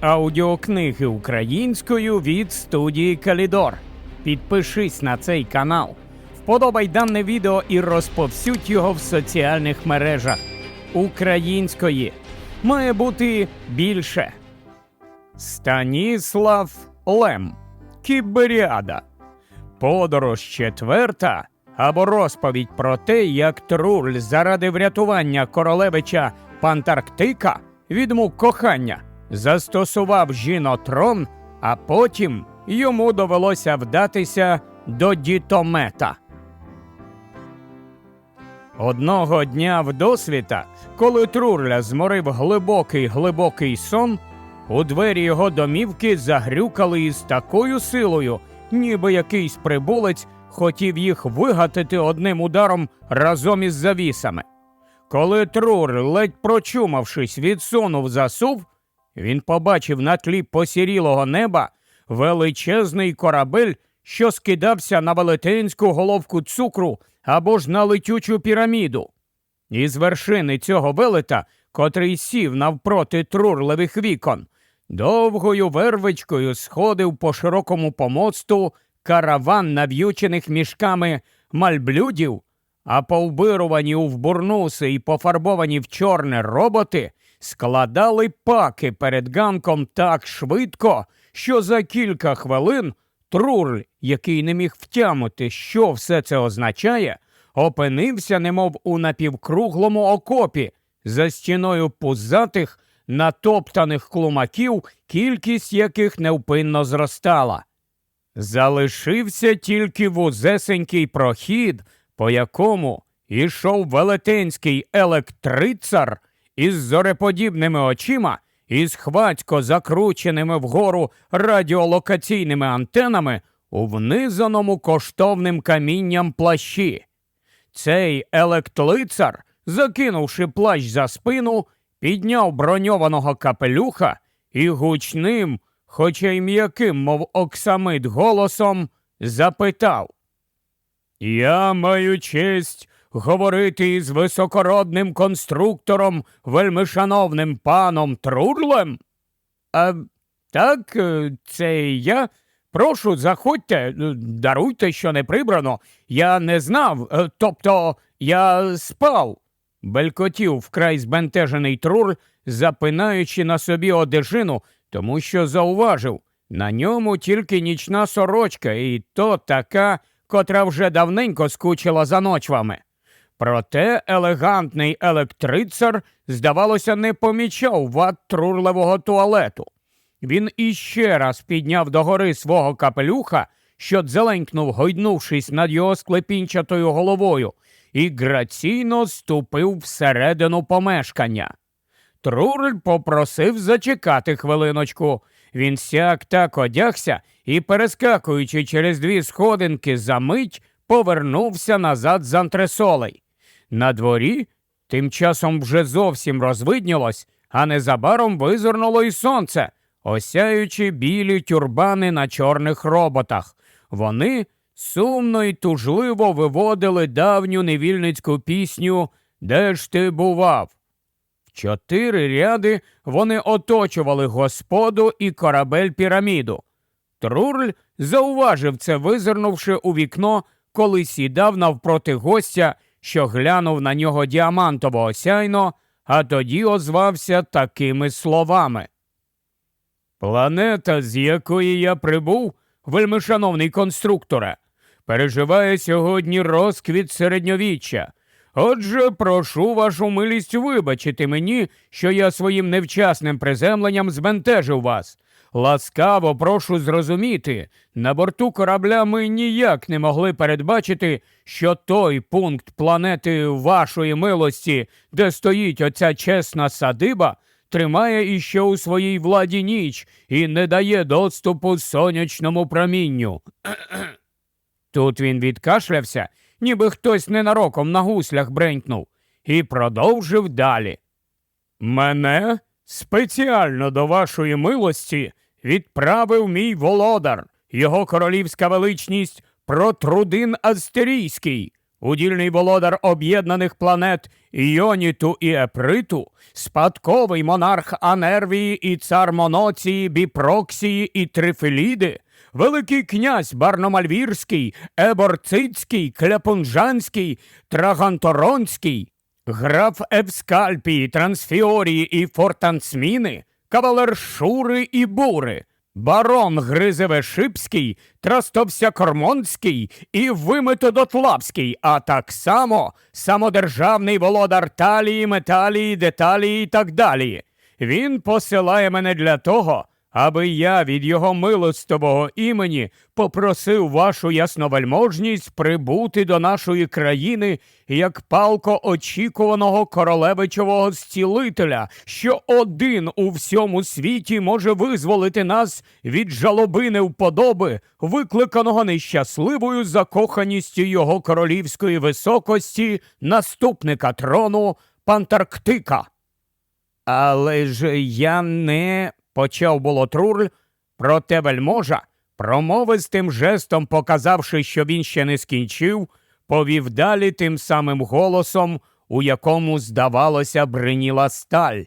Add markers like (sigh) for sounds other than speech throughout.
Аудіокниги українською від студії Калідор. Підпишись на цей канал, вподобай дане відео і розповсюдь його в соціальних мережах. Української має бути більше. Станіслав Лем. Кіберіада. Подорож четверта або розповідь про те, як Труль заради врятування королевича Пантарктика від мук кохання застосував жінотрон, а потім йому довелося вдатися до дітомета. Одного дня вдосвіта, коли Трурля зморив глибокий глибокий сон, у двері його домівки загрюкали із такою силою, ніби якийсь прибулець хотів їх вигатити одним ударом разом із завісами. Коли Трур, ледь прочумавшись, відсунув засув, він побачив на тлі посірілого неба величезний корабель, що скидався на велетенську головку цукру або ж на летючу піраміду. Із вершини цього велета, котрий сів навпроти трурлевих вікон, довгою вервичкою сходив по широкому помосту караван нав'ючених мішками мальблюдів, а повбирувані у вбурнуси і пофарбовані в чорне роботи складали паки перед ганком так швидко, що за кілька хвилин Трурль, який не міг втямити, що все це означає, опинився, немов у напівкруглому окопі, за стіною пузатих, натоптаних клумаків, кількість яких невпинно зростала. Залишився тільки вузесенький прохід, по якому ішов велетенський електрицар із зореподібними очима і з хвацько закрученими вгору радіолокаційними антенами у внизаному коштовним камінням плащі. Цей електлицар, закинувши плащ за спину, підняв броньованого капелюха і гучним, хоча й м'яким, мов оксамит голосом, запитав Я маю честь говорити із високородним конструктором, вельмишановним паном Трурлем? А так, е, це я. Прошу, заходьте, е, даруйте, що не прибрано. Я не знав, е, тобто я спав. Белькотів вкрай збентежений Труль, запинаючи на собі одежину, тому що зауважив на ньому тільки нічна сорочка, і то така, котра вже давненько скучила за ночвами. Проте елегантний електрицар, здавалося, не помічав вад трурливого туалету. Він іще раз підняв догори свого капелюха, що дзеленькнув, гойднувшись над його склепінчатою головою, і граційно ступив всередину помешкання. Трурль попросив зачекати хвилиночку. Він сяк так одягся і, перескакуючи через дві сходинки за мить, повернувся назад з антресолей. На дворі тим часом вже зовсім розвиднілось, а незабаром визирнуло й сонце, осяючи білі тюрбани на чорних роботах. Вони сумно й тужливо виводили давню невільницьку пісню Де ж ти бував? В чотири ряди вони оточували господу і корабель піраміду. Трурль зауважив це, визирнувши у вікно, коли сідав навпроти гостя, що глянув на нього діамантово осяйно, а тоді озвався такими словами. Планета, з якої я прибув, вельмишановний конструкторе, переживає сьогодні розквіт середньовіччя. Отже, прошу вашу милість вибачити мені, що я своїм невчасним приземленням збентежив вас. Ласкаво прошу зрозуміти, на борту корабля ми ніяк не могли передбачити, що той пункт планети вашої милості, де стоїть оця чесна садиба, тримає іще у своїй владі ніч і не дає доступу сонячному промінню. (clears throat) Тут він відкашлявся, ніби хтось ненароком на гуслях бренькнув, і продовжив далі. Мене спеціально до вашої милості відправив мій володар, його королівська величність Протрудин Астерійський, удільний володар об'єднаних планет Іоніту і Еприту, спадковий монарх Анервії і цар Моноції, Біпроксії і Трифеліди, Великий князь Барномальвірський, Еборцицький, Кляпунжанський, Траганторонський, граф Евскальпії, Трансфіорії і Фортансміни, кавалер Шури і Бури, барон Гризевешипський, Трастовсякормонський і Виметодотлавський, а так само самодержавний володар Талії, Металії, Деталії і так далі. Він посилає мене для того, аби я від його милостивого імені попросив вашу ясновельможність прибути до нашої країни як палко очікуваного королевичового зцілителя, що один у всьому світі може визволити нас від жалобини вподоби, викликаного нещасливою закоханістю його королівської високості, наступника трону Пантарктика. Але ж я не почав було Трурль, проте вельможа, промовистим жестом показавши, що він ще не скінчив, повів далі тим самим голосом, у якому, здавалося, бриніла сталь.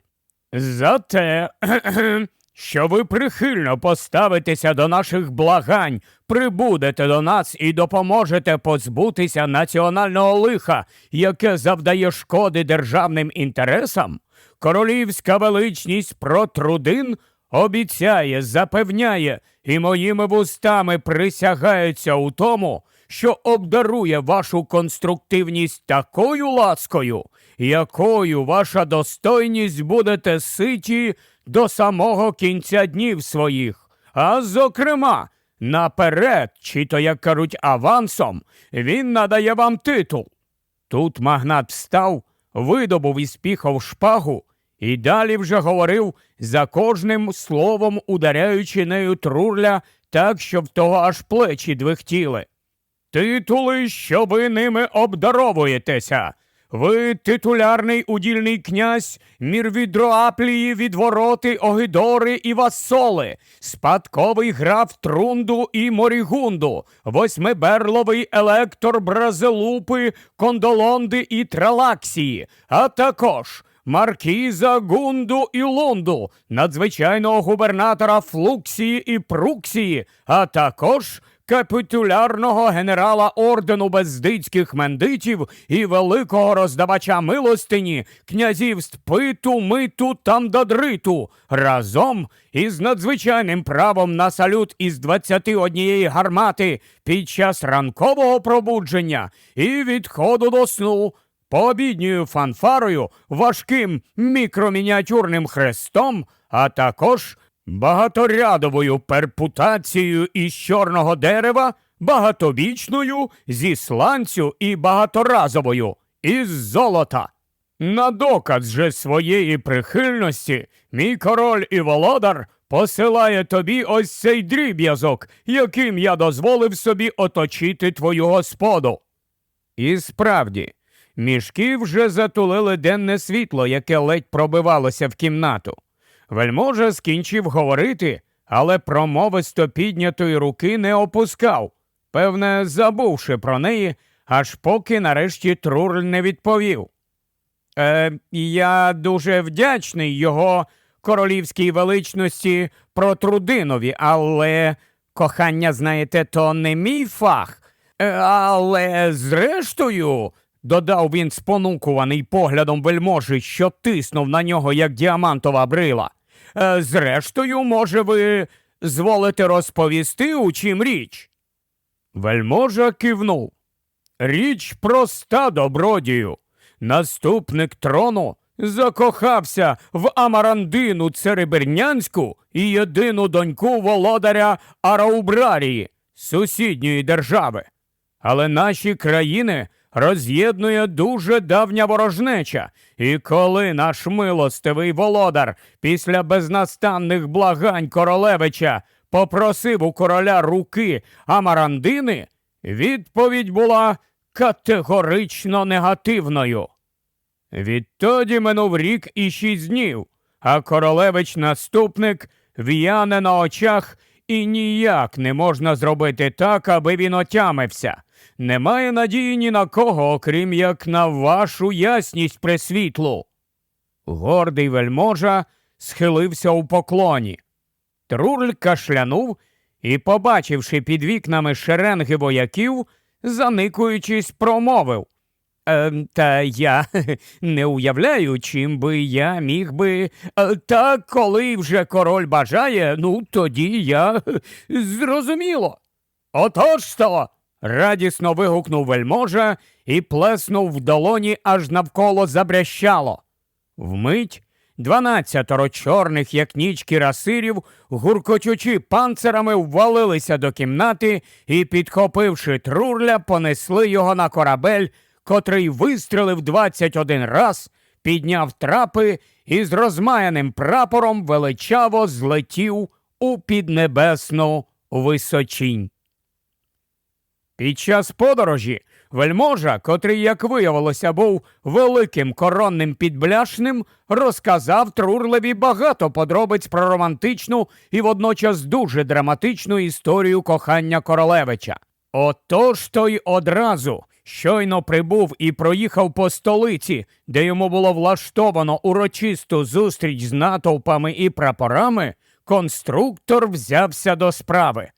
За те, (clears throat) що ви прихильно поставитеся до наших благань, прибудете до нас і допоможете позбутися національного лиха, яке завдає шкоди державним інтересам, королівська величність Протрудин обіцяє, запевняє і моїми вустами присягається у тому, що обдарує вашу конструктивність такою ласкою, якою ваша достойність будете ситі до самого кінця днів своїх. А зокрема, наперед, чи то як кажуть авансом, він надає вам титул. Тут магнат встав, видобув із піхов шпагу і далі вже говорив за кожним словом ударяючи нею трурля так, що в того аж плечі двихтіли. Титули, що ви ними обдаровуєтеся. Ви титулярний удільний князь, мірвідроаплії, відвороти, огидори і вассоли, спадковий граф Трунду і Морігунду, восьмиберловий електор Бразилупи, Кондолонди і Тралаксії, а також Маркіза Гунду і Лунду, надзвичайного губернатора Флуксії і Пруксії, а також капітулярного генерала ордену бездицьких мендитів і великого роздавача милостині князівств Питу, Миту Тамдадриту разом із надзвичайним правом на салют із 21 гармати під час ранкового пробудження і відходу до сну пообідньою фанфарою, важким мікромініатюрним хрестом, а також багаторядовою перпутацією із чорного дерева, багатобічною зі сланцю і багаторазовою із золота. На доказ же своєї прихильності, мій король і володар посилає тобі ось цей дріб'язок, яким я дозволив собі оточити твою господу. І справді, Мішки вже затулили денне світло, яке ледь пробивалося в кімнату. Вельможа скінчив говорити, але промовисто піднятої руки не опускав, певне, забувши про неї, аж поки нарешті Трурль не відповів. Е, Я дуже вдячний його королівській величності Протрудинові, але кохання, знаєте, то не мій фах. Е, але зрештою додав він спонукуваний поглядом вельможі, що тиснув на нього, як діамантова брила. «Е, Зрештою, може, ви зволите розповісти, у чим річ? Вельможа кивнув. Річ проста, добродію. Наступник трону закохався в Амарандину Церебернянську і єдину доньку володаря Араубрарії, сусідньої держави. Але наші країни роз'єднує дуже давня ворожнеча, і коли наш милостивий володар після безнастанних благань королевича попросив у короля руки Амарандини, відповідь була категорично негативною. Відтоді минув рік і шість днів, а королевич наступник в'яне на очах І ніяк не можна зробити так, аби він отямився. Немає надії ні на кого, окрім як на вашу ясність пресвітлу. Гордий вельможа схилився у поклоні. Трурль кашлянув і, побачивши під вікнами шеренги вояків, заникуючись, промовив. «Е, та я (laughs) не уявляю, чим би я міг би. Е, та коли вже король бажає, ну тоді я (laughs) зрозуміло. Отож то. Радісно вигукнув вельможа і плеснув в долоні, аж навколо забрящало. Вмить дванадцятеро чорних, як ніч кірасирів, гуркочучи панцирами, ввалилися до кімнати і, підхопивши трурля, понесли його на корабель, котрий вистрелив 21 раз, підняв трапи і з розмаяним прапором величаво злетів у піднебесну височінь. Під час подорожі вельможа, котрий, як виявилося, був великим коронним підбляшним, розказав Трурлеві багато подробиць про романтичну і водночас дуже драматичну історію кохання королевича. Отож той одразу щойно прибув і проїхав по столиці, де йому було влаштовано урочисту зустріч з натовпами і прапорами, конструктор взявся до справи.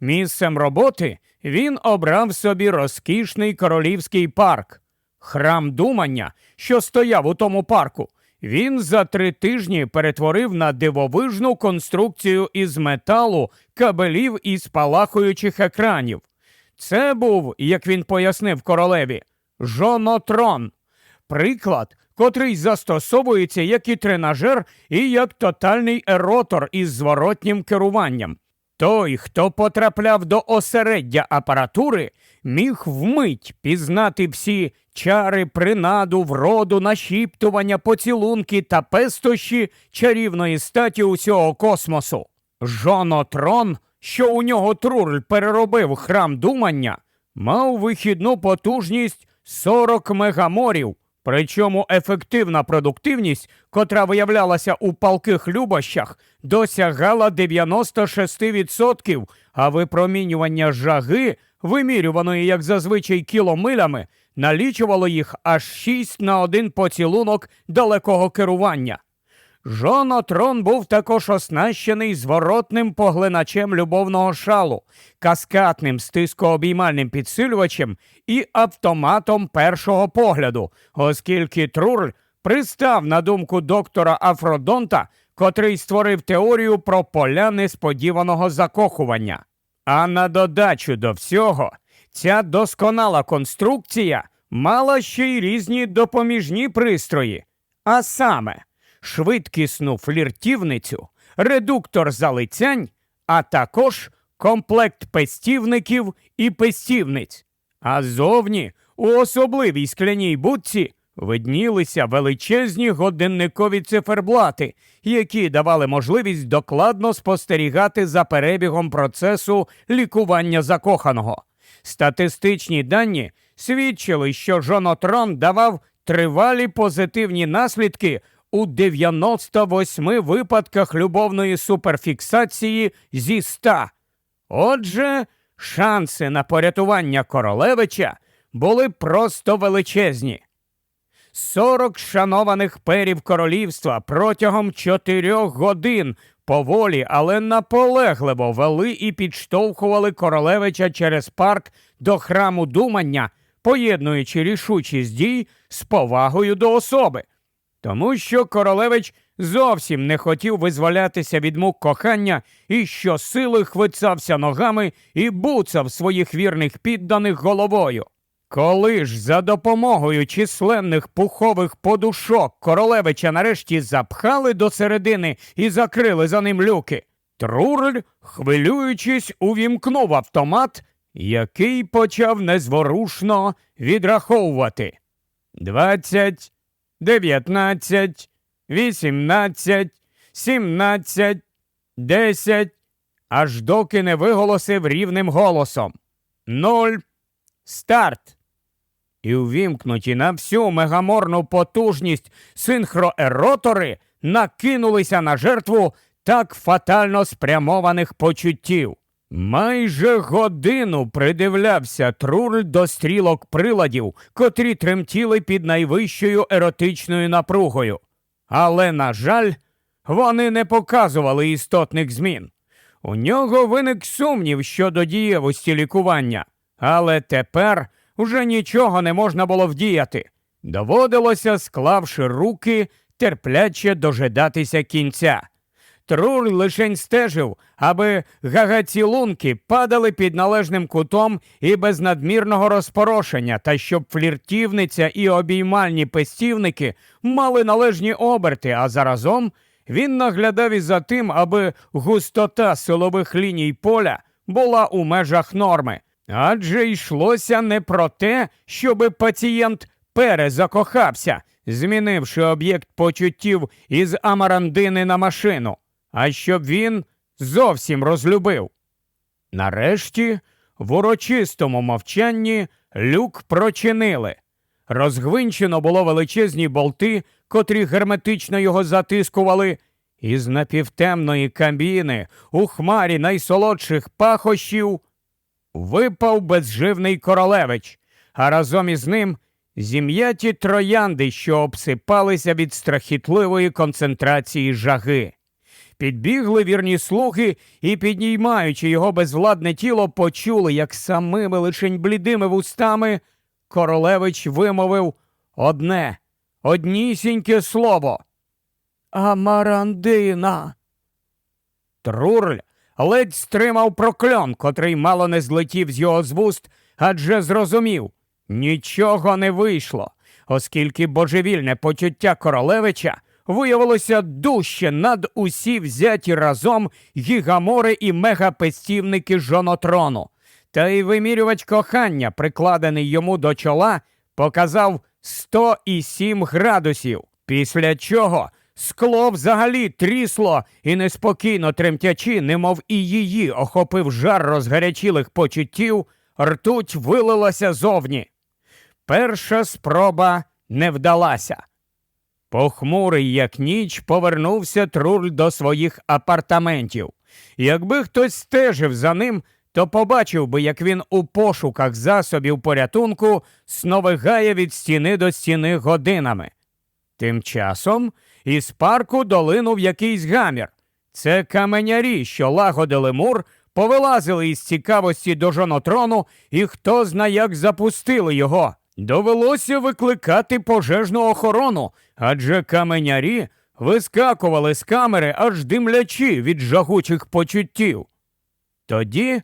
Місцем роботи він обрав собі розкішний королівський парк. Храм думання, що стояв у тому парку, він за три тижні перетворив на дивовижну конструкцію із металу, кабелів і спалахуючих екранів. Це був, як він пояснив королеві, жонотрон, приклад, котрий застосовується як і тренажер, і як тотальний еротор із зворотнім керуванням. Той, хто потрапляв до осереддя апаратури, міг вмить пізнати всі чари, принаду, вроду, нашіптування, поцілунки та пестощі чарівної статі усього космосу. Жонотрон, що у нього Трурль переробив храм думання, мав вихідну потужність 40 мегаморів, Причому ефективна продуктивність, котра виявлялася у палких любощах, досягала 96%, а випромінювання жаги, вимірюваної, як зазвичай, кіломилями, налічувало їх аж 6 на один поцілунок далекого керування. Жонотрон був також оснащений зворотним поглиначем любовного шалу, каскадним стискообіймальним підсилювачем і автоматом першого погляду, оскільки Трурль пристав на думку доктора Афродонта, котрий створив теорію про поля несподіваного закохування. А на додачу до всього, ця досконала конструкція мала ще й різні допоміжні пристрої, а саме швидкісну фліртівницю, редуктор залицянь, а також комплект пестівників і пестівниць. А зовні у особливій скляній будці виднілися величезні годинникові циферблати, які давали можливість докладно спостерігати за перебігом процесу лікування закоханого. Статистичні дані свідчили, що жонотрон давав тривалі позитивні наслідки у 98 випадках любовної суперфіксації зі 100. Отже, шанси на порятування королевича були просто величезні. 40 шанованих перів королівства протягом чотирьох годин поволі, але наполегливо вели і підштовхували королевича через парк до храму думання, поєднуючи рішучість дій з повагою до особи тому що королевич зовсім не хотів визволятися від мук кохання і щосили хвицався ногами і буцав своїх вірних підданих головою. Коли ж за допомогою численних пухових подушок королевича нарешті запхали до середини і закрили за ним люки, Трурль, хвилюючись, увімкнув автомат, який почав незворушно відраховувати. Двадцять, дев'ятнадцять, вісімнадцять, сімнадцять, десять, аж доки не виголосив рівним голосом. Нуль. Старт. І увімкнуті на всю мегаморну потужність синхроеротори накинулися на жертву так фатально спрямованих почуттів. Майже годину придивлявся Труль до стрілок приладів, котрі тремтіли під найвищою еротичною напругою. Але, на жаль, вони не показували істотних змін. У нього виник сумнів щодо дієвості лікування, але тепер уже нічого не можна було вдіяти. Доводилося, склавши руки, терпляче дожидатися кінця. Трур лишень стежив, аби гагацілунки падали під належним кутом і без надмірного розпорошення, та щоб фліртівниця і обіймальні пестівники мали належні оберти, а заразом він наглядав і за тим, аби густота силових ліній поля була у межах норми. Адже йшлося не про те, щоби пацієнт перезакохався, змінивши об'єкт почуттів із амарандини на машину, а щоб він зовсім розлюбив. Нарешті, в урочистому мовчанні люк прочинили. Розгвинчено було величезні болти, котрі герметично його затискували, і з напівтемної кабіни у хмарі найсолодших пахощів випав безживний королевич, а разом із ним зім'яті троянди, що обсипалися від страхітливої концентрації жаги. Підбігли вірні слуги і, піднімаючи його безвладне тіло, почули, як самими лишень блідими вустами королевич вимовив одне, однісіньке слово. Амарандина. Трурль ледь стримав прокльон, котрий мало не злетів з його з вуст, адже зрозумів нічого не вийшло, оскільки божевільне почуття королевича виявилося дужче над усі взяті разом гігамори і мегапестівники жонотрону. Та й вимірювач кохання, прикладений йому до чола, показав 107 градусів, після чого скло взагалі трісло і неспокійно тремтячи, немов і її охопив жар розгарячілих почуттів, ртуть вилилася зовні. Перша спроба не вдалася. Похмурий, як ніч, повернувся Труль до своїх апартаментів. Якби хтось стежив за ним, то побачив би, як він у пошуках засобів порятунку сновигає від стіни до стіни годинами. Тим часом із парку долинув якийсь гамір. Це каменярі, що лагодили мур, повилазили із цікавості до жонотрону, і хто зна як запустили його. Довелося викликати пожежну охорону, адже каменярі вискакували з камери, аж димлячі від жагучих почуттів. Тоді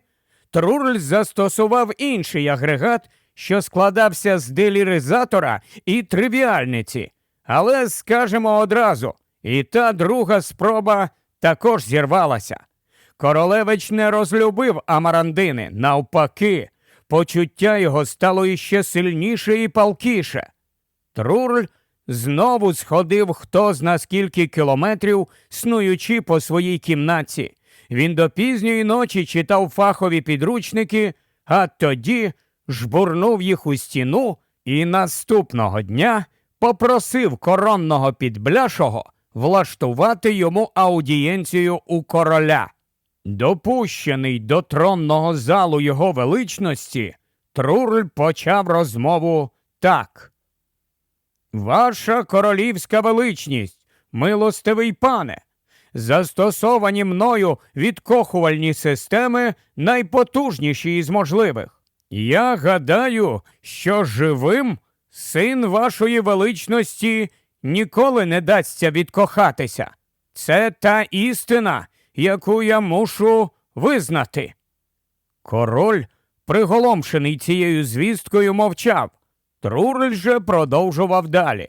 Трурль застосував інший агрегат, що складався з деліризатора і тривіальниці. Але скажемо одразу, і та друга спроба також зірвалася. Королевич не розлюбив Амарандини, навпаки, почуття його стало іще сильніше і палкіше. Трурль знову сходив хто зна скільки кілометрів, снуючи по своїй кімнаті. Він до пізньої ночі читав фахові підручники, а тоді жбурнув їх у стіну і наступного дня попросив коронного підбляшого влаштувати йому аудієнцію у короля. Допущений до тронного залу його величності, Трурль почав розмову так. Ваша королівська величність, милостивий пане, застосовані мною відкохувальні системи найпотужніші із можливих. Я гадаю, що живим син вашої величності ніколи не дасться відкохатися. Це та істина, яку я мушу визнати. Король, приголомшений цією звісткою, мовчав. Трурль же продовжував далі.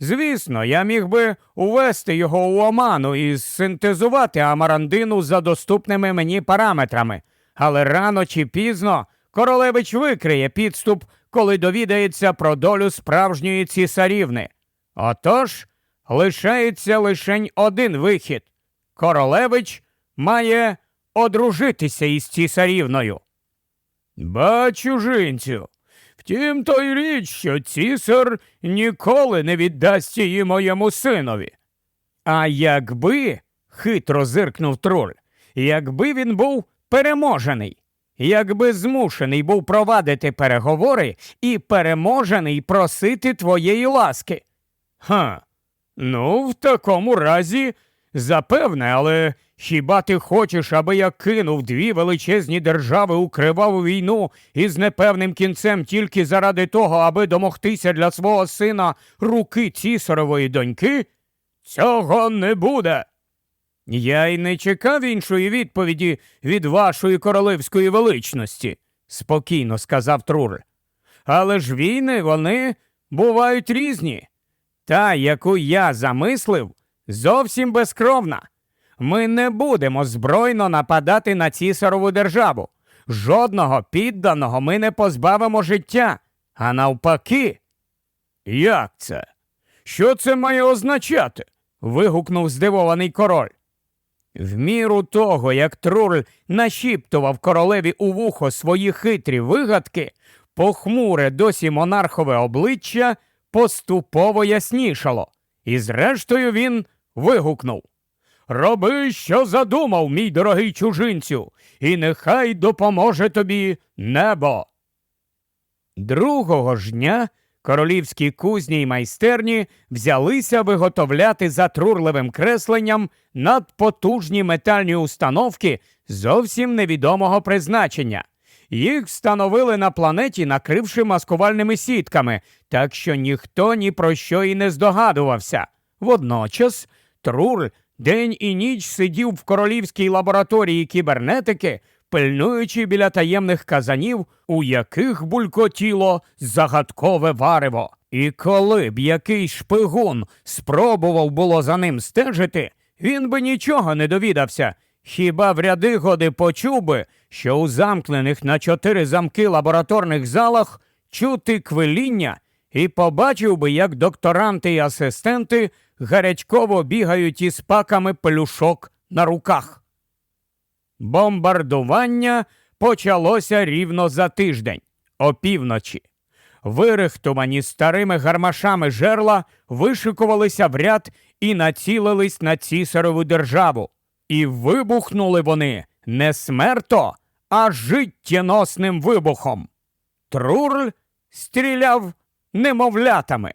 Звісно, я міг би увести його у оману і синтезувати амарандину за доступними мені параметрами, але рано чи пізно королевич викриє підступ, коли довідається про долю справжньої цісарівни. Отож, лишається лишень один вихід. Королевич має одружитися із цісарівною. Бачу, жінцю. Втім, то й річ, що цісар ніколи не віддасть її моєму синові. А якби хитро зиркнув троль. Якби він був переможений, якби змушений був провадити переговори і переможений просити твоєї ласки. Ха. Ну, в такому разі, запевне, але хіба ти хочеш, аби я кинув дві величезні держави у криваву війну із непевним кінцем тільки заради того, аби домогтися для свого сина руки цісарової доньки? Цього не буде. Я й не чекав іншої відповіді від вашої королевської величності, спокійно сказав Трур. Але ж війни вони бувають різні. Та, яку я замислив, зовсім безкровна. Ми не будемо збройно нападати на цісарову державу. Жодного підданого ми не позбавимо життя, а навпаки. Як це? Що це має означати? вигукнув здивований король. В міру того, як Труль нашіптував королеві у вухо свої хитрі вигадки, похмуре досі монархове обличчя поступово яснішало, і зрештою він вигукнув Роби, що задумав, мій дорогий чужинцю, і нехай допоможе тобі небо. Другого ж дня королівські кузні й майстерні взялися виготовляти за трурливим кресленням надпотужні метальні установки зовсім невідомого призначення. Їх встановили на планеті, накривши маскувальними сітками, так що ніхто ні про що і не здогадувався. Водночас Трур день і ніч сидів в королівській лабораторії кібернетики, пильнуючи біля таємних казанів, у яких булькотіло загадкове варево. І коли б який шпигун спробував було за ним стежити, він би нічого не довідався. Хіба в ряди годи почув би, що у замкнених на чотири замки лабораторних залах чути квиління, і побачив би, як докторанти і асистенти гарячково бігають із паками пелюшок на руках. Бомбардування почалося рівно за тиждень, опівночі. Вирихтувані старими гармашами жерла вишикувалися в ряд і націлились на цісарову державу. І вибухнули вони не смерто, а життєносним вибухом. Трурль стріляв немовлятами.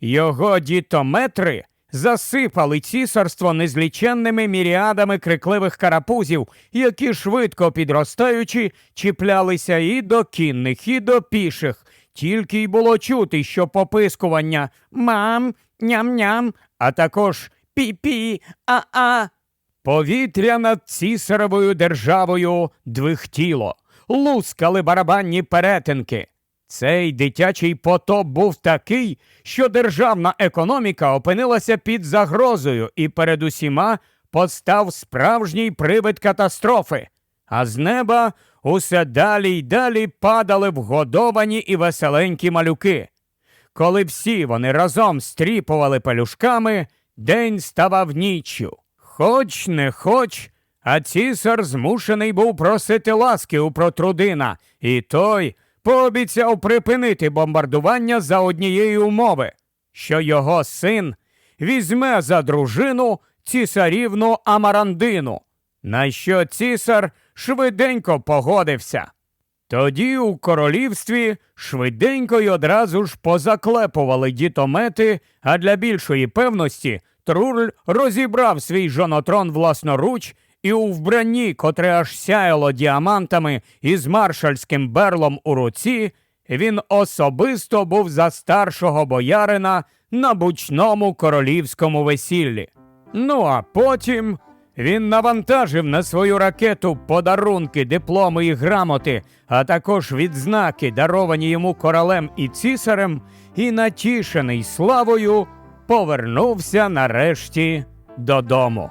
Його дітометри засипали цісарство незліченними міріадами крикливих карапузів, які швидко підростаючи, чіплялися і до кінних, і до піших. Тільки й було чути, що попискування мам, ням-ням, а також пі-пі, а-а. Повітря над цісаровою державою двихтіло, лускали барабанні перетинки. Цей дитячий потоп був такий, що державна економіка опинилася під загрозою і перед усіма постав справжній привид катастрофи, а з неба усе далі й далі падали вгодовані і веселенькі малюки. Коли всі вони разом стріпували пелюшками, день ставав ніччю. Хоч не хоч, а цісар змушений був просити ласки у протрудина, і той пообіцяв припинити бомбардування за однієї умови, що його син візьме за дружину цісарівну Амарандину, на що цісар швиденько погодився. Тоді у королівстві швиденько й одразу ж позаклепували дітомети, а для більшої певності Трурль розібрав свій жонотрон власноруч і у вбранні, котре аж сяяло діамантами із маршальським берлом у руці, він особисто був за старшого боярина на бучному королівському весіллі. Ну а потім він навантажив на свою ракету подарунки, дипломи і грамоти, а також відзнаки, даровані йому королем і цісарем, і, натішений славою, повернувся нарешті додому.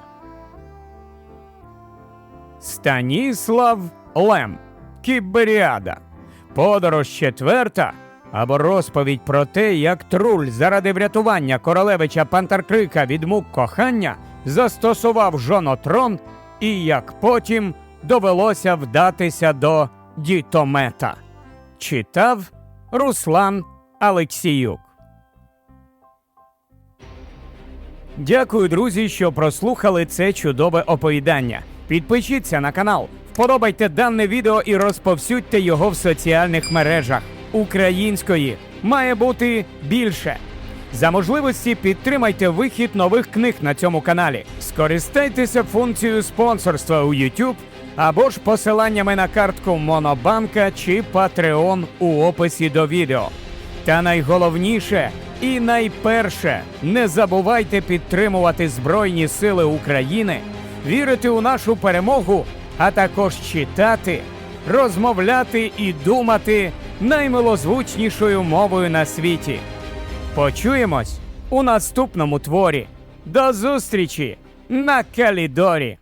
Станіслав Лем Кіберіада. Подорож четверта або розповідь про те, як труль заради врятування королевича Пантаркрика від мук кохання застосував жонотрон і як потім довелося вдатися до дітомета. Читав Руслан Алексіюк. Дякую, друзі, що прослухали це чудове оповідання. Підпишіться на канал, вподобайте дане відео і розповсюдьте його в соціальних мережах. Української має бути більше. За можливості підтримайте вихід нових книг на цьому каналі. Скористайтеся функцією спонсорства у YouTube або ж посиланнями на картку Монобанка чи Patreon у описі до відео. Та найголовніше і найперше, не забувайте підтримувати Збройні Сили України, вірити у нашу перемогу, а також читати, розмовляти і думати наймилозвучнішою мовою на світі. Почуємось у наступному творі. До зустрічі на Калідорі!